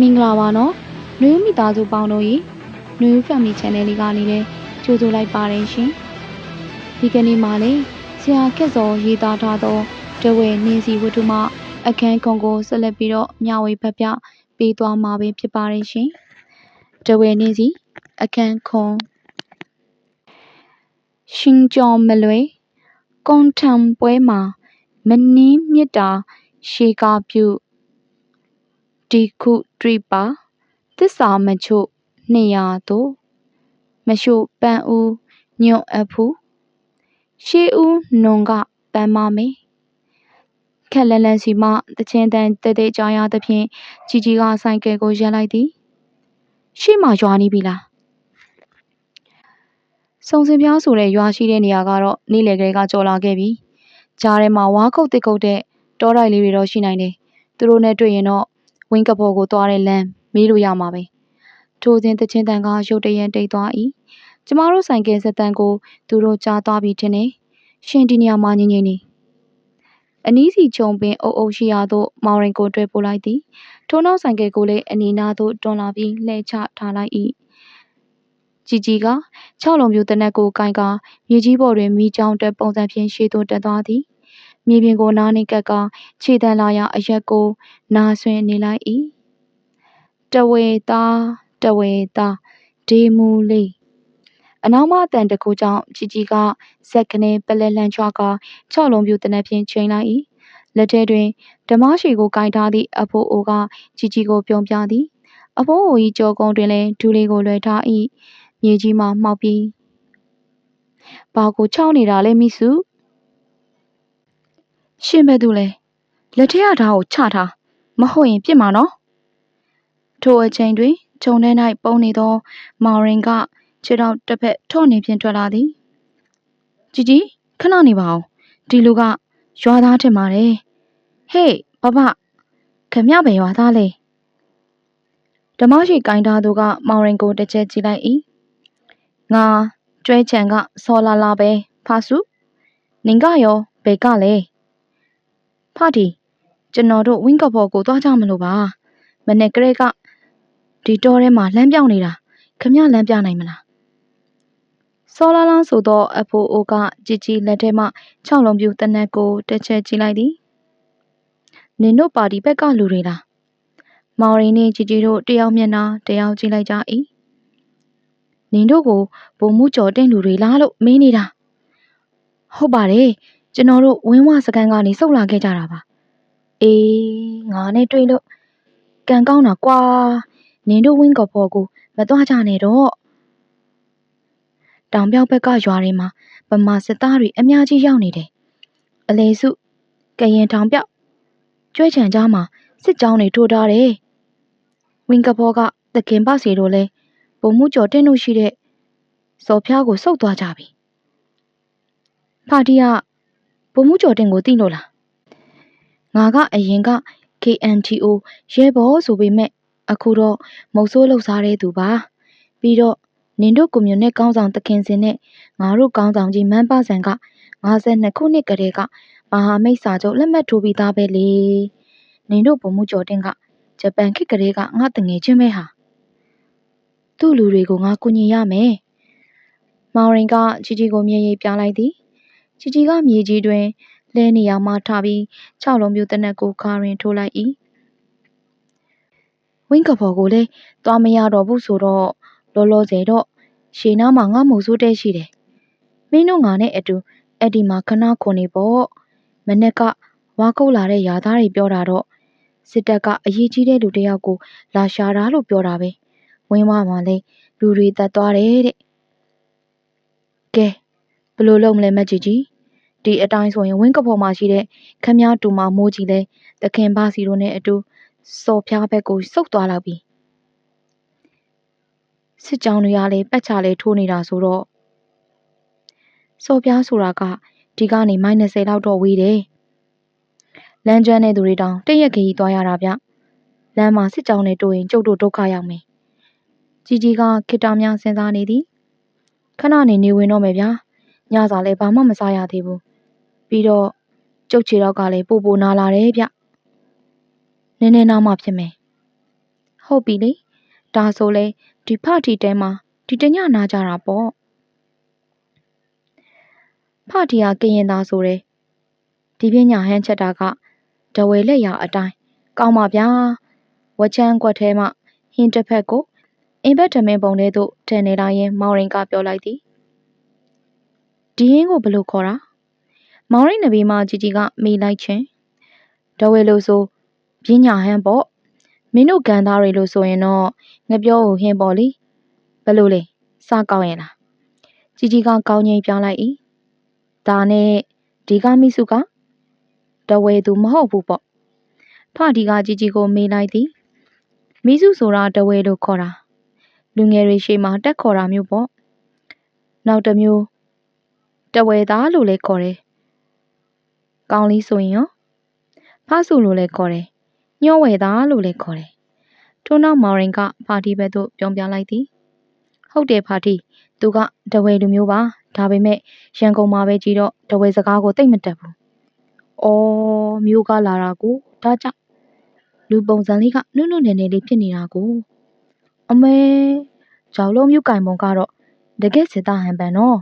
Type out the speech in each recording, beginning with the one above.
မင်္ဂလာပါနော်နွေဦးမိသားစုပေါင်းတို့ရေနွေဦး Family Channel လေးကနေလည်းကြိုဆိုလိုက်ပါတယ်ရှင်ဒီကနေ့မှလည်းဆရာခက်စောရေးသားထားသောတဝဲနင်းစီဝတ္ထုမအခန်းခွန်ကိုဆက်လက်ပြီးတော့မျှဝေဖတ်ပြပေးသွားမှာပဲဖြစ်ပါတယ်ရှင်တဝဲနင်းစီအခန်းခွန်ရှင်ကျော်မလွေကွန်ထံပွဲမှာမနင်းမြစ်တာရှေကာပြု ဒီခုတရိပါသစ္စာမချို့နှစ်ရာသို့မရှို့ပန်းဦးညွန့်အဖူရှေးဦးနွန်ကပန်းမမေခက်လန်လန်စီမှတချင်းတန်တဲတဲကြားရသဖြင့်ជីជីကဆိုင်ကယ်ကိုရပ်လိုက်သည်ရှေ့မှာရွာနေပြီလားစုံစင်ပြားဆိုတဲ့ရွာရှိတဲ့နေရာကတော့နေ့လယ်ကလေးကကြော်လာခဲ့ပြီကြားထဲမှာဝါခုတ်တစ်ခုတ်တဲ့တောတိုက်လေးတွေတော့ရှိနိုင်တယ်သူတို့နဲ့တွေ့ရင်တော့ ဝင်းကဖော်ကိုသွားတဲ့လမ်းမေးလို့ရမှာပဲထိုစဉ်တချင်းတန်ကရုတ်တရက်တိတ်သွား၏ကျမတို့ဆိုင်ကယ်ဆက်တန်းကိုသူတို့ကြားသွားပြီးထင်တယ်ရှင်ဒီနေရာမှာငင်းငင်းနေအနီးစီခြုံပင်အုပ်အုပ်ရှိရာသို့မောင်ရင်ကိုတွေ့ပို့လိုက်သည်ထိုနောက်ဆိုင်ကယ်ကိုလည်းအနီးနားသို့တွန်းလာပြီးလှည့်ချထားလိုက်၏ជីជីက၆လုံးပြူတနက်ကိုကင်ကာမြေကြီးပေါ်တွင်မိချောင်းတက်ပုံစံဖြင့်ရှေ့သို့တက်သွားသည် မြေပြင်ကိုနားနှင့်ကပ်ကာခြေတန်လာရာအရက်ကိုနာဆွင်နေလိုက်၏တဝေသားတဝေသားဒေမူလေးအနောက်မှအတန်တကူကြောင့်ជីជីကဇက်ကနေပလက်လန်ချွားကာ၆လုံးပြူတနက်ဖြင့်ချိန်လိုက်၏လက်ထဲတွင်ဓမ္မရှိကိုကင်ထားသည့်အဖိုးအိုကជីជីကိုပြုံးပြသည်အဖိုးအို၏ကြောကုန်းတွင်လည်းဒူလေးကိုလွှဲထား၏မြေကြီးမှမှောက်ပြီးဘာကိုချောင်းနေတာလဲမိစု ရှင်ဘယ်သူလဲလက်ထက်ကဓာတ်ကိုချထားမဟုတ်ရင်ပြစ်မှာနော်ထိုအချိန်တွင်ခြုံထဲ၌ပုံနေသောမောင်ရင်ကခြေထောက်တစ်ဖက်ထော့နေဖြင့်ထွက်လာသည်ជីជីခဏနေပါဦးဒီလူကရွာသားထင်ပါတယ်ဟေးဘဘခမပဲရွာသားလေဓမ္မရှိကင်ထားသူကမောင်ရင်ကိုတစ်ချက်ကြည့်လိုက်၏ငါကျွဲချံကစောလာလာပဲဖာစုနင်ကရောဘယ်ကလဲ ဖတီကျွန်တော်တို့ဝင်းကဖော်ကိုသွားကြမလို့ပါမနေ့ကလေးကဒီတောထဲမှာလမ်းပြောင်းနေတာခမလမ်းပြနိုင်မလားစောလာလာဆိုတော့အဖိုးအိုကကြည်ကြည်လက်ထဲမှ၆လုံးပြူတနက်ကိုတစ်ချက်ကြည့်လိုက်သည်နင်တို့ပါတီဘက်ကလူတွေလားမောင်ရင်နဲ့ကြည်ကြည်တို့တယောက်မျက်နှာတယောက်ကြည့်လိုက်ကြ၏နင်တို့ကိုဗိုလ်မှူးကျော်တင်လူတွေလားလို့မေးနေတာဟုတ်ပါတယ် ကျွန်တော်တို့ဝင်းဝစကန်ကနေစုတ်လာခဲ့ကြတာပါအေးငါနဲ့တွေ့လို့ကံကောင်းတာကွာနင်တို့ဝင်းကဖော်ကိုမသွားကြနဲ့တော့တောင်ပြောက်ဘက်ကရွာတွေမှာဗမာစစ်သားတွေအများကြီးရောက်နေတယ်အလေစုကရင်တောင်ပြောက်ကျွဲချံကြားမှာစစ်ကြောင်းတွေထိုးထားတယ်ဝင်းကဖော်ကသခင်ပစီတို့လဲဗိုလ်မှူးကျော်တင်းတို့ရှိတဲ့စော်ဖျားကိုစုပ်သွားကြပြီဖာတီက ဗိုလ်မှူးကျော်တင်းကိုသိလို့လားငါကအရင်က KNTO ရဲဘော်ဆိုပေမဲ့အခုတော့မုတ်ဆိုးလှုပ်ရှားတဲ့သူပါပြီးတော့နင်တို့ကွန်မြူနစ်ကောင်းဆောင်တခင်စင်နဲ့ငါတို့ကောင်းဆောင်ကြီးမန်းပါဆန်က52ခုနှစ်ကတည်းကမဟာမိတ်စာချုပ်လက်မှတ်ထိုးပြီးသားပဲလေနင်တို့ဗိုလ်မှူးကျော်တင်းကဂျပန်ခေတ်ကလေးကငါတငယ်ချင်းပဲဟာသူ့လူတွေကိုငါကူညီရမယ်။မောင်ရင်ကချီချီကိုမြေရိပ်ပြလိုက်သည်။ ချီချီကမြေကြီးတွင်လဲနေရာမှထားပြီး၆လုံးပြူတနက်ကိုခါရင်ထိုးလိုက်၏။ဝင်းကဖော်ကိုလည်းသွားမရတော့ဘူးဆိုတော့လောလောဆယ်တော့ရှေနားမှာငါမို့ဆိုးတဲ့ရှိတယ်။မင်းတို့ငါနဲ့အတူအဲ့ဒီမှာခဏခွန်နေပေါ့။မနေ့ကဝါကုတ်လာတဲ့ယာသားတွေပြောတာတော့စစ်တပ်ကအရေးကြီးတဲ့လူတယောက်ကိုလာရှာတာလို့ပြောတာပဲ။ဝင်းဝမှာလည်းလူတွေတက်သွားတယ်တဲ့။ကဲဘယ်လိုလုပ်မလဲမက်ကြီးကြီး ဒီအတိုင်းဆိုရင်ဝင်းကဖော်မှာရှိတဲ့ခမည်းတူမမိုးကြီးလဲတခင်ဘာစီတို့နဲ့အတူစော်ဖျားဘက်ကိုစုပ်သွားလောက်ပြီစစ်ကြောင်းတွေကလည်းပတ်ချလဲထိုးနေတာဆိုတော့စော်ဖျားဆိုတာကဒီကနေမိုင်20လောက်တော့ဝေးတယ်လမ်းကျွမ်းတဲ့သူတွေတောင်တရက်ခရီးသွားရတာဗျလမ်းမှာစစ်ကြောင်းနဲ့တွေ့ရင်ကျုပ်တို့ဒုက္ခရောက်မယ်ជីជីကခိတ္တများစဉ်းစားနေသည်ခဏနေနေဝင်တော့မယ်ဗျာညစာလည်းဘာမှမစားရသေးဘူး ပြီးတော့ကျုပ်ခြေတော့ကလည်းပို့ပိုနာလာတယ်ဗျနည်းနည်းနောက်မှဖြစ်မယ်ဟုတ်ပြီလေဒါဆိုလဲဒီဖတီတဲမှာဒီတညနာကြတာပေါ့ဖတီကကရင်သားဆိုတယ်ဒီပညာဟန်းချက်တာကဒဝဲလက်ရအတိုင်းကောင်းပါဗျာဝချမ်းကွက်ထဲမှဟင်းတစ်ဖက်ကိုအင်ဘက်ထမင်းပုံထဲသို့ထည့်နေလိုက်ရင်မောင်ရင်ကပြောလိုက်သည်ဒီဟင်းကိုဘယ်လိုခေါ်တာ မောင်ရိတ်နဘေးမကြီးကြီးကမေးလိုက်ချင်းဒဝဲလို့ဆိုပညာဟန်ပေါ့မင်းတို့ကန်သားတွေလို့ဆိုရင်တော့ငပြောကိုဟင်းပေါ့လေဘယ်လိုလဲစကောင်းရင်လားကြီးကြီးကကောင်းငိမ့်ပြလိုက်ဤဒါနဲ့ဒီကမိစုကတဝဲသူမဟုတ်ဘူးပေါ့ဖဒီကကြီးကြီးကိုမေးလိုက်သည်မိစုဆိုတာတဝဲလို့ခေါ်တာလူငယ်တွေရှေ့မှာတက်ခေါ်တာမျိုးပေါ့နောက်တစ်မျိုးတဝဲသားလို့လည်းခေါ်တယ် ကောင်းလေးဆိုရင်ရောဖဆုလို့လည်းခေါ်တယ်ညှောဝဲသားလို့လည်းခေါ်တယ်ထို့နောက်မောင်ရင်ကဖာတီဘက်သို့ပြောင်းပြလိုက်သည်ဟုတ်တယ်ဖာတီသူကတဝဲလူမျိုးပါဒါပေမဲ့ရန်ကုန်မှာပဲကြီးတော့တဝဲစကားကိုသိမ့်မတက်ဘူး။အော်မြို့ကလာတာကိုဒါကြောင့်လူပုံစံလေးကနုနုနယ်နယ်လေးဖြစ်နေတာကိုအမေကြောက်လုံးမြို့ကင်ပုံကတော့တကယ်စစ်သားဟန်ပန်နော်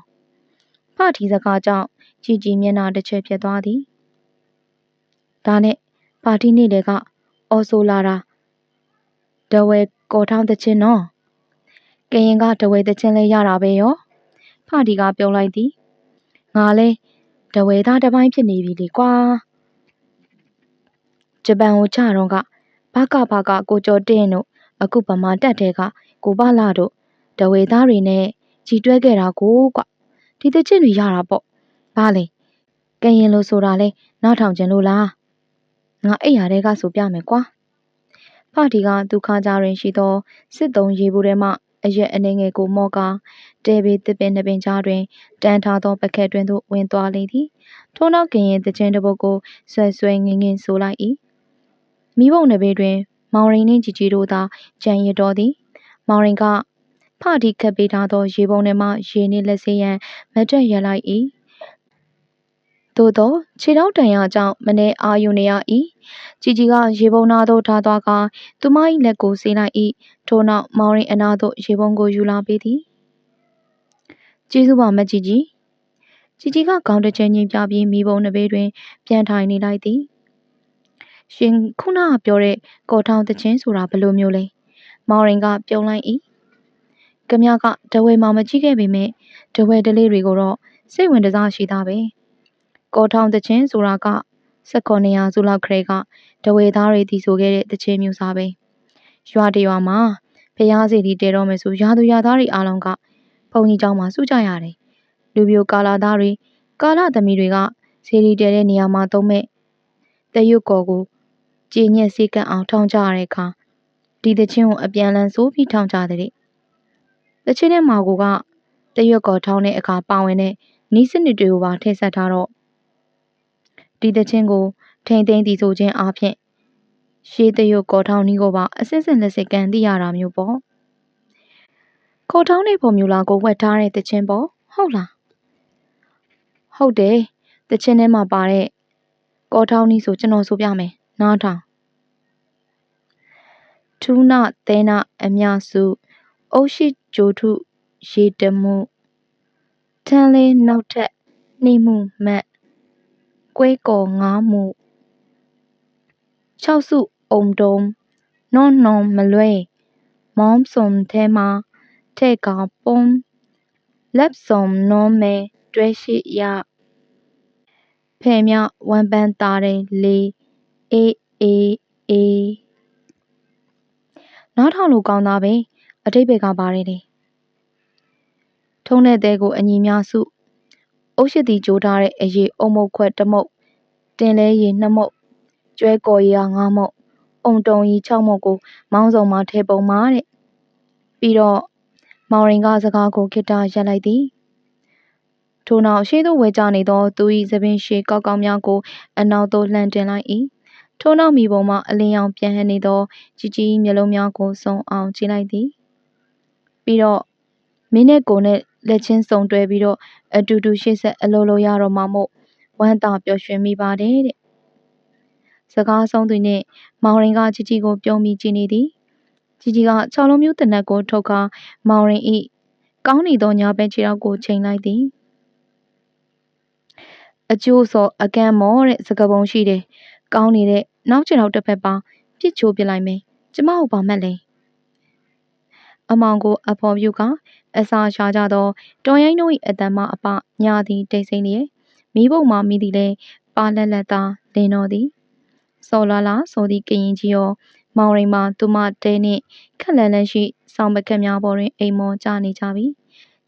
။ဖထီစကားကြောင့်ကြည်ကြည်မျက်နှာတစ်ချက်ဖြစ်သွားသည်။ ဒါနဲ့ပါတီနေ့လေကအော်ဆိုလာတာဒဝဲကော်ထောင်းတချင်းနော်။ကရင်ကဒဝဲတချင်းလဲရတာပဲရော။ဖတီကပြုံးလိုက်သည်။ငါလဲတဝဲသားတစ်ပိုင်းဖြစ်နေပြီလေကွာဂျပန်ကိုချတော့ကဘကဘကကိုကျော်တင်းတို့အခုဗမာတက်တဲ့ကကိုပလာတို့တဝဲသားတွေနဲ့ကြီးတွဲခဲ့တာကိုကွဒီတချစ်တွေရတာပေါ့ဘာလဲကရင်လို့ဆိုတာလဲနောက်ထောင်ကျင်လို့လား ငါအိပ်ရတဲ့ကဆိုပြမယ်ကွာဖတီကဒုက္ခကြရင်ရှိသောစစ်တုံးရေဘူးထဲမှအရက်အနေငယ်ကိုမော့ကာတဲဘေးတစ်ပင်နှစ်ပင်ကြားတွင်တန်းထားသောပကက်တွင်သို့ဝင်သွားလေသည်ထို့နောက်ကရင်သချင်းတစ်ပုဒ်ကိုဆွဲဆွဲငင်းငင်းဆိုလိုက်၏မိဘုံနဘေးတွင် မောင်ရင်နှင့်ជីជីတို့သာကြံရတော်သည် မောင်ရင်ကဖတီခတ်ပေးထားသောရေပုံထဲမှရေနှင့်လက်စေးရန်မတ်တက်ရလိုက်၏ သို့သောခြေထောက်တန်ရာကြောင့်မနေအာယုန်နေရ၏ကြည်ကြီးကရေပုံနာသို့ထားသွားကသူမ၏လက်ကိုစေးလိုက်၏ထို့နောက်မောင်ရင်အနာသို့ရေပုံကိုယူလာပေးသည်ကျေးဇူးပါမကြည်ကြီးကြည်ကြီးကခေါင်းတစ်ချက်ညင်ပြပြီးမိဘုံနှစ်ဘေးတွင် ပြန်ထိုင်နေလိုက်သည်ရှင်ခုနကပြောတဲ့ကော်ထောင်တခြင်းဆိုတာဘယ်လိုမျိုးလဲမောင်ရင်ကပြုံးလိုက်၏ကမြကဒဝဲမောင်မကြည့်ခဲ့ပေမဲ့ဒဝဲဒလေးတွေကိုတော့စိတ်ဝင်တစားရှိသားပဲ။ ကော်ထောင်တချင်းဆိုတာက19ရာစုလောက်ခရဲကတဝဲသားတွေတည်ဆိုခဲ့တဲ့တချင်းမျိုးစားပဲရွာတရွာမှာဖျားစီတီတဲတော့မယ်ဆိုရွာသူရွာသားတွေအားလုံးကဘုံကြီးเจ้าမှာစုကြရတယ်လူပြိုကာလာသားတွေကာလသမီးတွေကစီရီတဲတဲ့နေရာမှာသုံးမဲ့တရွတ်ကော်ကိုကြည်ညက်စေကန့်အောင်ထောင်းကြရတဲ့အခါဒီတချင်းကိုအပြန်လန်းဆိုပြီးထောင်းကြတဲ့တချင်းနဲ့မာကိုကတရွတ်ကော်ထောင်းတဲ့အခါပါဝင်တဲ့နီးစနစ်တွေကိုပါထည့်ဆက်ထားတော့ ဒီတချင်းကို ထိမ့်သိမ့်တည်ဆိုခြင်းအပြင်ရှေးတရွတ်ကော်ထောင်းနီးကိုပါအစစ်စစ်လက်စစ်ကန်သိရတာမျိုးပေါ့ကော်ထောင်းတဲ့ပုံမျိုးလားကိုဝက်ထားတဲ့တချင်းပေါ့ဟုတ်လားဟုတ်တယ်တချင်းထဲမှာပါတဲ့ကော်ထောင်းနီးဆိုကျွန်တော်ဆိုပြမယ်နားထောင်ထူးနသဲနအမြစုအုတ်ရှိဂျိုထုရေတမှုထန်းလေးနောက်ထပ်နှိမှုမတ် ကွဲကော်ငားမှု၆စုအုံတုံနွန်နွန်မလွဲမောင်းစုံထဲမှာထဲ့ကပုံးလက်စုံနော်မဲတွဲရှိရဖဲမြဝမ်ပန်းသားတယ်လေအေးအေးအေးနားထောင်လို့ကောင်းသားပဲအတိတ်ဘက်ကပါတယ်လေထုံးတဲ့တဲကိုအညီများစု အုတ်ရှိတီကြိုးထားတဲ့အရေးအုံမုတ်ခွက်တမုတ်တင်လဲရီနှစ်မုတ်ကျွဲကော်ရီကငါးမုတ်အုံတုံရီ6မုတ်ကို မောင်းစုံမှာထဲပုံမှာတဲ့ပြီးတော့မောင်ရင်ကစကားကိုခိတ္တရက်လိုက်သည်ထို့နောက်ရှေးသို့ဝဲကြနေသောသူ၏သပင်ရှည်ကောက်ကောက်များကိုအနောက်သို့လှန်တင်လိုက်၏ထို့နောက်မိပုံမှအလင်းရောင်ပြန်ဟနေသောကြီးကြီးမျက်လုံးများကိုစုံအောင်ကြည့်လိုက်သည်ပြီးတော့မင်းနဲ့ကိုနဲ့ လက်ချင်းစုံတွဲပြီးတော့အတူတူရှေ့ဆက်အလိုလိုရတော့မှမို့ဝမ်းသာပျော်ရွှင်မိပါတယ်တဲ့စကားဆုံးသူနှင့်မောင်ရင်ကကြီးကြီးကိုပြုံးပြီးကြည့်နေသည်ជីជីကခြောက်လုံးမျိုးတနက်ကိုထုတ်ကာမောင်ရင်ဤကောင်းနေသောညာဘက်ခြေထောက်ကိုချိန်လိုက်သည်အကျိုးစော်အကန့်မော်တဲ့စကားပုံရှိတယ်ကောင်းနေတဲ့နောက်ခြေထောက်တစ်ဖက်ပါပြစ်ချိုးပြလိုက်မယ်ကျမကိုပါမှတ်လဲအမောင်ကိုအဖော်ပြုက အစာရှာကြသောတော်ရိုင်းတို့၏အတန်မှအပညာသည်တိတ်ဆိတ်လျက်မိဘုံမှမိသည်လဲပါလက်လက်သာလင်းတော်သည်စော်လာလာဆိုသည့်ကရင်ကြီးရောမောင်ရိန်မှာသူမတဲနှင့်ခက်လန်လန်ရှိဆောင်ပကက်များပေါ်တွင်အိမ်မောကျနေကြပြီ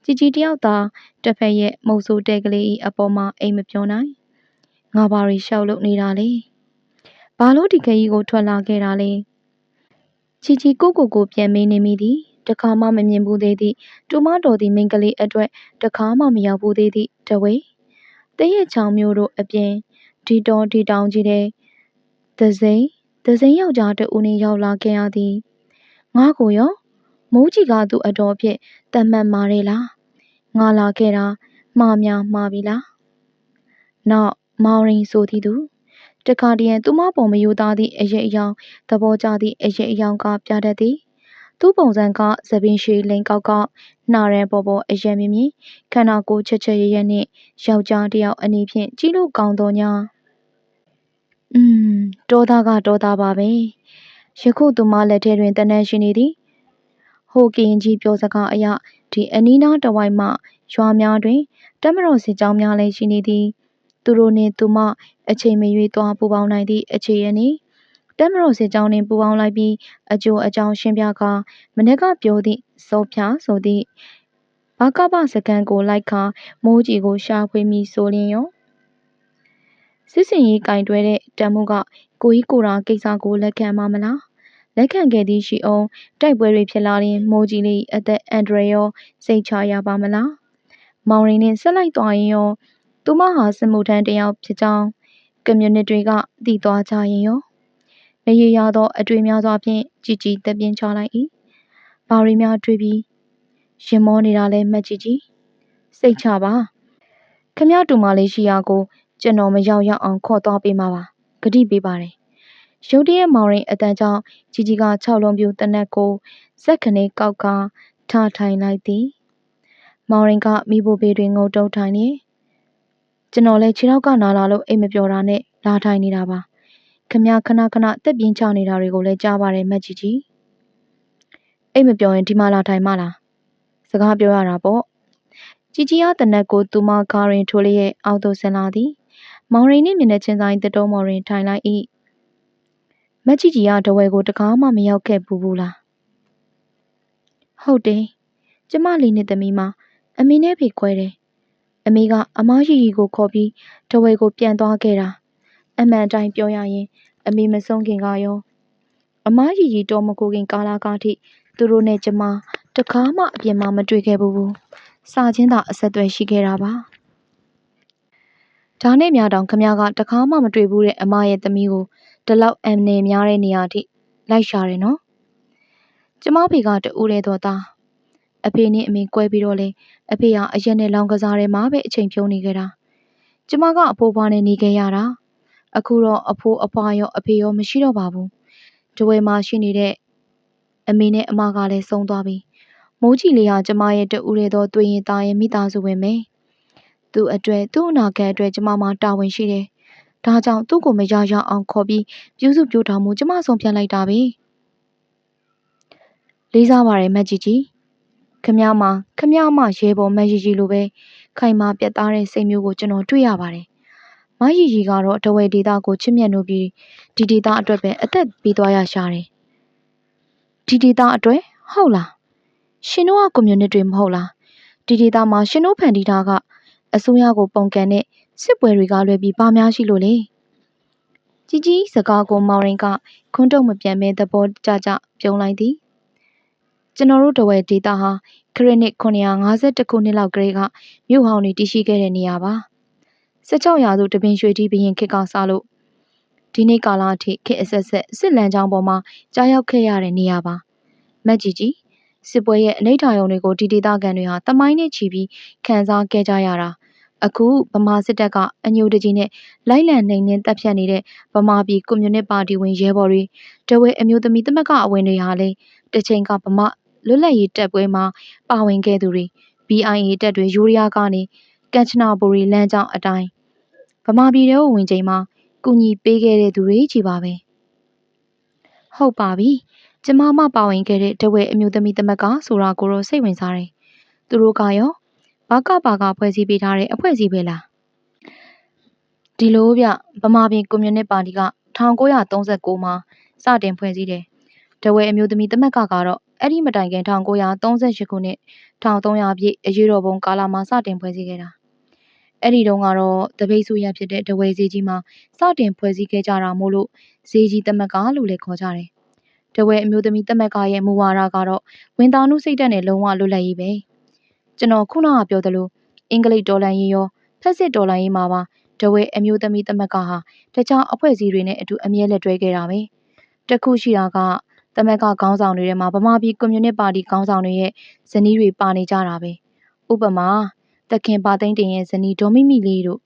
ကြည်ကြည်တယောက်သာတစ်ဖက်ရဲ့မုတ်ဆိုးတဲကလေး၏အပေါ်မှာအိမ်မပြောနိုင်ငါဘာတွေရှောက်လို့နေတာလဲဘာလို့ဒီခရီးကိုထွက်လာခဲ့တာလဲချီချီကိုကိုကိုပြန်မေးနေမိသည် တခါမှမမြင်ဘူးသေးသည့် တူမတော်သည့် မိန်းကလေးအတွက် တခါမှ မရောက်ဘူးသေးသည့်တဝေတရဲ့ချောင်မျိုးတို့အပြင် ဒီတော်ဒီတောင်ကြီးတဲ့သစိန်သစိန်ယောက်ျားတဦးနဲ့ရောက်လာခဲ့ရသည် ငါကိုရော မိုးကြီးကသူ့အတော်ဖြင့်တတ်မှတ်မာတယ်လား ငါလာခဲ့တာ မှားများမှားပြီလား နောက် မောင်ရင်ဆိုသည်သူ တခါတည်းသူမပုံမယူသားသည့် အရေးအယောင် သဘောကျသည့် အရေးအယောင်ကပြတတ်သည် သူ့ပုံစံကသပင်ရှည်လိန်ကောက်ကောက်နှာရန်ပေါ်ပေါ်အယံမြင့်မြင့်ခန္ဓာကိုယ်ချက်ချက်ရရနှင့်ယောက်ျားတယောက်အနေဖြင့်ကြည့်လို့ကောင်းသောညာอืมတောသားကတောသားပါပဲယခုသူမလက်ထဲတွင်တနန်းရှိနေသည်ဟိုကရင်ကြီးပြောစကားအရဒီအနီးနားတဝိုက်မှရွာများတွင်တက်မတော်စစ်ကြောင်းများလည်းရှိနေသည် သူတို့နှင့်သူမအချိန်မရွေးသွားပူပေါင်းနိုင်သည့်အခြေအနေ တက်မတော်စစ်ကြောင်းနှင့် ပူပေါင်းလိုက်ပြီး အကျိုးအကြောင်းရှင်းပြကာ မနေ့ကပြောသည့် စောဖြာဆိုသည့်ဘာကပစကန်ကိုလိုက်ခါမိုးကြီးကို ရှာဖွေမိဆိုလျင်ရော စစ်စင်ရေးကင်တွဲတဲ့တန်မှုကကိုကြီးကိုရာကိစ္စကို လက်ခံမှာမလား လက်ခံခဲ့သည်ရှိအောင်တိုက်ပွဲတွေဖြစ်လာရင် မိုးကြီးလေးအသက်အန်ဒရရော စိတ်ချရပါမလား မောင်ရင်နဲ့ဆက်လိုက်သွားရင်ရော သူမဟာ စစ်မှုထမ်းတယောက်ဖြစ်ကြောင်း ကွန်မြူနတီကသိသွားကြရင်ရော မရေရာသော အတွေ့များစွာဖြင့် ကြည်ကြည်တက်ပြင်းချလိုက်၏ဘာရီများတွေ့ပြီးရင်မောနေတာလဲမှတ်ကြည့်ကြည့်စိတ်ချပါ ခမရတူမလေးရှိရာကို ကျွန်တော် မရောက်ရောက်အောင် ခေါ်သွားပေးမှာပါ ဂတိပေးပါတယ်ရုတ်တရက်မောင်ရင်အတန်ကြောင့် ကြီးကြီးက6လုံးပြူတနက်ကို စက်ခနေကောက်ကထားထိုင်လိုက်သည် မောင်ရင်ကမိဖို့ဘေးတွင် ငုံတုံထိုင်နေကျွန်တော်လည်းခြေထောက်ကနာလာလို့ အိမ်မပြောတာနဲ့ လာထိုင်နေတာပါ ခမခဏခဏတက်ပြင်းချနေတာတွေကိုလည်းကြားပါတယ်မက်ကြီးကြီးအိမ်မပြောရင်ဒီမှာလာထိုင်မလားစကားပြောရတာပေါ့ကြီးကြီးအားတနက်ကိုသူမကားရင်ထိုးလျက်အောက်သို့ဆင်းလာသည်မောင်ရိန်နှင့်မျက်နှာချင်းဆိုင်တတုံးမော်တွင်ထိုင်လိုက်၏မက်ကြီးကြီးကတဝဲကိုတကားမှမရောက်ခဲ့ဘူးဘူးလားဟုတ်တယ်ကျမလေးနဲ့သမီးမအမေနဲ့ဖေခွဲတယ်အမေကအမားရီရီကိုခေါ်ပြီးတဝဲကိုပြန်သွားခဲ့တာအမှန်တိုင်းပြောရရင် အမေမဆုံးခင်ကရောအမားရီရီတော်မကိုခင်ကာလာကားထိသူတို့နဲ့ကျမတကားမှအပြင်မှာမတွေ့ခဲ့ဘူးဘူးစာချင်းသာအဆက်အသွယ်ရှိခဲ့တာပါဒါနဲ့များတောင်ခမကတကားမှမတွေ့ဘူးတဲ့အမရဲ့သမီးကိုဒီလောက်အမ်နေများတဲ့နေရာထိလိုက်ရှာတယ်နော်ကျမဖေကတူးတဲ့တော့သားအဖေနဲ့အမေကွဲပြီးတော့လေအဖေဟာအရက်နဲ့လောင်ကစားထဲမှာပဲအချိန်ဖြုံးနေခဲ့တာကျမကအဖိုးဖွားနဲ့နေခဲ့ရတာ အခုတော့အဖိုးအဖွားရော အဖေရော မရှိတော့ပါဘူးတဝဲမှာရှိနေတဲ့အမေနဲ့အမကလည်း ဆုံးသွားပြီ မိုးကြီးလေးဟာ ကျမရဲ့တူတဲ့သောတွေ့ရင်သားရဲ့မိသားစုဝင်ပဲ သူ့အတွက် သူ့အနာဂတ်အတွက် ကျမမှာ တာဝန်ရှိတယ် ဒါကြောင့် သူ့ကိုမရရအောင်ခေါ်ပြီး ပြုစုပြောထားမှုကျမ ဆုံးဖြတ်လိုက်တာပဲ လေးစားပါတယ် မက်ကြီးကြီးခမမခမမရဲပေါ်မက်ကြီးကြီးလိုပဲ ခိုင်မာပြတ်သားတဲ့ စိတ်မျိုးကို ကျွန်တော် တွေ့ရပါတယ် မရီရီကတော့တဝဲဒေတာကိုချစ်မြတ်နိုးပြီးဒီဒေတာအတွက်ပဲအသက်ပေးသွားရရှာတယ်ဒီဒေတာအတွက်ဟုတ်လားရှင်တို့ကကွန်မြူနတီမဟုတ်လားဒီဒေတာမှာရှင်တို့ဖန်တီးတာကအစိုးရကိုပုံကန်တဲ့စစ်ပွဲတွေကလွယ်ပြီးဘာများရှိလို့လဲကြီးကြီးစကားကိုမောင်ရင်ကခွန်းတုံမပြန်မဲသဘောကြကြပြုံးလိုက်သည်ကျွန်တော်တို့တဝဲဒေတာဟာခရစ်နစ်952ခုနှစ်လောက်ကလေးကမြို့ဟောင်းတွေတည်ရှိခဲ့တဲ့နေရာပါ 16ရာစုတပင်ရွှေတီးဘရင်ခေတ်ကစလို့ဒီနေ့ကာလအထိခေတ်အဆက်ဆက်စစ်လန်ကြောင်းပေါ်မှာကြားရောက်ခဲ့ရတဲ့နေရာပါမက်ကြီးကြီးစစ်ပွဲရဲ့အနိဋ္ဌာယုံတွေကိုဒီဒေသခံတွေဟာတမိုင်းနဲ့ချီပြီးခံစားခဲ့ကြရတာအခုဗမာစစ်တပ်ကအညိုတကြီးနဲ့လိုက်လံနှိမ်နင်းတပ်ဖြတ်နေတဲ့ဗမာပြည်ကွန်မြူနစ်ပါတီဝင်ရဲဘော်တွေတဝဲအမျိုးသမီးသမဂ္ဂအဝင်တွေဟာလေတစ်ချိန်ကဗမာလွတ်လပ်ရေးတပ်ပွဲမှာပါဝင်ခဲ့သူတွေ BIA တပ်တွေယူရီးယားကနေ ကမ်ချနာဘူရီလမ်းကြောင်းအတိုင်းဗမာပြည်ထဲကိုဝင်ချိန်မှာကူညီပေးခဲ့တဲ့သူတွေကြီးပါပဲဟုတ်ပါပြီကျမမပါဝင်ခဲ့တဲ့တဝဲအမျိုးသမီးသမက်ကဆိုတာကိုတော့စိတ်ဝင်စားတယ်သူတို့ကရောဘာကဘာကဖွဲ့စည်းပေးထားတဲ့အဖွဲ့အစည်းပဲလားဒီလိုဗျဗမာပြည်ကွန်မြူနစ်ပါတီက1939မှာစတင်ဖွဲ့စည်းတယ်တဝဲအမျိုးသမီးသမက်ကကတော့အဲ့ဒီမတိုင်ခင်1938ခုနှစ်1300ပြည့်အရေးတော်ပုံကာလမှာစတင်ဖွဲ့စည်းခဲ့တာ အဲ့ဒီတုန်းကတော့တပိတ်ဆူရဖြစ်တဲ့တဝဲဈေးကြီးမှာစတင်ဖွဲ့စည်းခဲ့ကြတာမို့လို့ဈေးကြီးသမက်ကလို့လည်းခေါ်ကြတယ်တဝဲအမျိုးသမီးသမက်ကရဲ့မူဝါဒကတော့ဝင်သားနုစိတ်တက်နဲ့လုံးဝလွတ်လပ်ရေးပဲကျွန်တော်ခုနကပြောသလိုအင်္ဂလိပ်ဒေါ်လာရေးရောဖက်စစ်ဒေါ်လာရေးမှာပါတဝဲအမျိုးသမီးသမက်ကဟာတခြားအဖွဲ့အစည်းတွေနဲ့အတူအမြဲလက်တွဲခဲ့တာပဲတခုရှိတာကသမက်ကခေါင်းဆောင်တွေထဲမှာဗမာပြည်ကွန်မြူနစ်ပါတီခေါင်းဆောင်တွေရဲ့ဇနီးတွေပါနေကြတာပဲဥပမာ တခင်ပါသိန်းတင်ရဲ့ဇနီးဒေါ်မိမိလေးတို့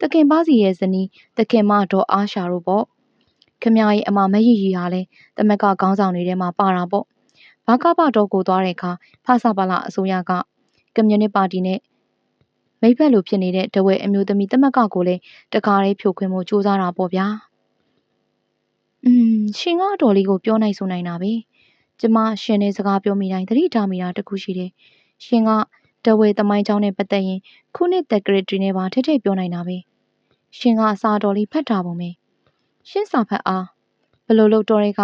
တခင်ပါစီရဲ့ဇနီးတခင်မဒေါ်အားရှာတို့ပေါ့ခမရဲ့အမမရည်ရည်ဟာလဲတမက်ကခေါင်းဆောင်တွေထဲမှာပါတာပေါ့ဘာကပတော့ကိုသွားတဲ့အခါဖဆပါလာအစိုးရကကွန်မြူနစ်ပါတီနဲ့မိဖက်လိုဖြစ်နေတဲ့တဝဲအမျိုးသမီးတမက်ကကိုလည်းတကားလေးဖြိုခွင်းမှုစူးစမ်းတာပေါ့ဗျာอืมရှင်ကအတော်လေးကိုပြောနိုင်ဆိုနိုင်တာပဲကျမရှင်နဲ့စကားပြောမိတိုင်းသတိထားမိတာတခုရှိတယ်ရှင်က တဝဲသမိုင်းကြောင်းနဲ့ပတ်သက်ရင်ခုနှစ်သက်ဂရစ်တွေနဲ့ပါထိထိပြောနိုင်တာပဲရှင်ကအစာတော်လေးဖတ်တာပုံပဲရှင်းစာဖတ်အားဘလို့လို့တော်ရဲက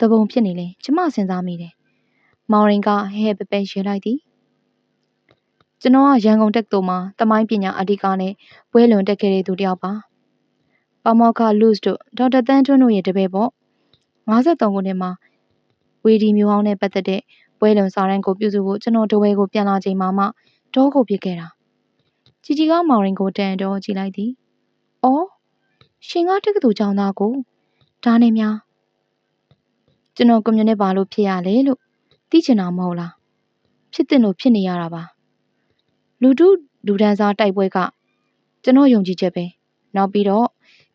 တပုံဖြစ်နေလဲကျမစဉ်းစားမိတယ်မောင်ရင်ကဟဲဟဲပပရဲလိုက်သည်ကျွန်တော်ကရန်ကုန်တက္ကသိုလ်မှာတမိုင်းပညာအဓိကနဲ့ပွဲလွန်တက်ခဲ့တဲ့သူတစ်ယောက်ပါပါမောက္ခလူးစ်တို့ဒေါက်တာတန်းထွန်းတို့ရဲ့တပည့်ပေါ့53ခုနှစ်မှာဝေဒီမျိုးဟောင်းနဲ့ပတ်သက်တဲ့ ပွဲလွန်စာရန်ကိုပြုစုဖို့ကျွန်တော်တဝဲကိုပြန်လာချိန်မှာမှတောကိုပြစ်ခဲ့တာជីជីကမောင်ရင်ကိုတန်တော့ကြည့်လိုက်သည်။အော်ရှင်ကတက္ကသိုလ်ကျောင်းသားကိုဒါနဲ့များကျွန်တော်ကွန်မြူနစ်ပါလို့ဖြစ်ရလေလို့သိချင်တာမဟုတ်လားဖြစ်တဲ့လို့ဖြစ်နေရတာပါလူတုလူဒန်းစားတိုက်ပွဲကကျွန်တော်ယုံကြည်ချက်ပဲနောက်ပြီးတော့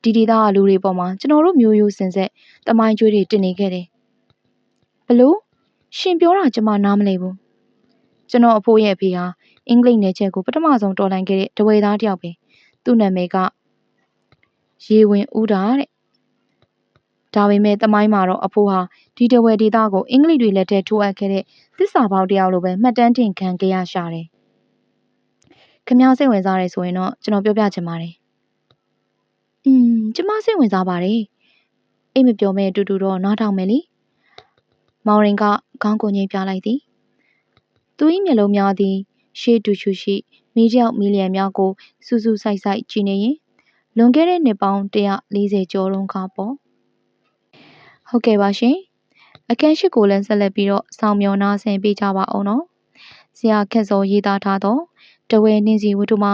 ဒီဒေသကလူတွေပေါ်မှာကျွန်တော်တို့မျိုးရိုးစင်ဆက်တမိုင်းကျွေးတွေတင်နေခဲ့တယ်ဘလို့ ရှင်ပြောတာကျွန်မနားမလည်ဘူးကျွန်တော်အဖိုးရဲ့အဖေဟာအင်္ဂလိပ်နယ်ချက်ကိုပထမဆုံးတော်လှန်ခဲ့တဲ့တဝဲသားတယောက်ပဲသူ့နာမည်ကရေဝင်ဦးတာတဲ့ဒါပေမဲ့တမိုင်းမှာတော့အဖိုးဟာဒီတဝဲဒေသကိုအင်္ဂလိပ်တွေလက်ထဲထိုးအပ်ခဲ့တဲ့သစ္စာပေါက်တယောက်လိုပဲမှတ်တမ်းတင်ခံကြရရှာတယ်ခမစိတ်ဝင်စားတယ်ဆိုရင်တော့ကျွန်တော်ပြောပြချင်ပါတယ်อืมကျမစိတ်ဝင်စားပါတယ်အိတ်မပြောမဲ့အတူတူတော့နားထောင်မယ်လी မောင်ရင်ကခေါင်းကိုငိမ့်ပြလိုက်သည်သူ၏မျက်လုံးများသည်ရှေးတူချူရှိမီးကြောက်မီလီယံများကိုစူးစူးဆိုင်ဆိုင်ကြည့်နေရင်လွန်ခဲ့တဲ့နှစ်ပေါင်း140ကျော်တုန်းကပေါ့ဟုတ်ကဲ့ပါရှင်အခန်းရှိကိုလည်းဆက်လက်ပြီးတော့စောင့်မျှော်နာဆင်ပေးကြပါအောင်နော်ဆရာခက်စောရေးသားထားသောတဝဲနှင်းစီဝတ္ထုမ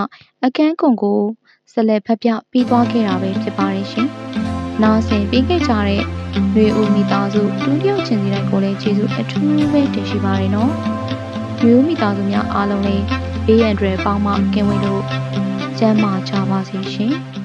အခန်းကွန်ကိုဆက်လက်ဖတ်ပြပြီးသွားခဲ့တာပဲဖြစ်ပါတယ်ရှင် နောက်ဆက်ပြီးခဲ့ကြတဲ့ရွေဦးမိသားစုဒုတိယချင်စီတိုင်းကိုလည်းကျေးဇူးအထူးပဲတင်ရှိပါတယ်နော်ရွေဦးမိသားစုများအားလုံးလည်းဘေးရန်တွေပေါင်းမှကင်းဝေးလို့ကျန်းမာကြပါစေရှင်။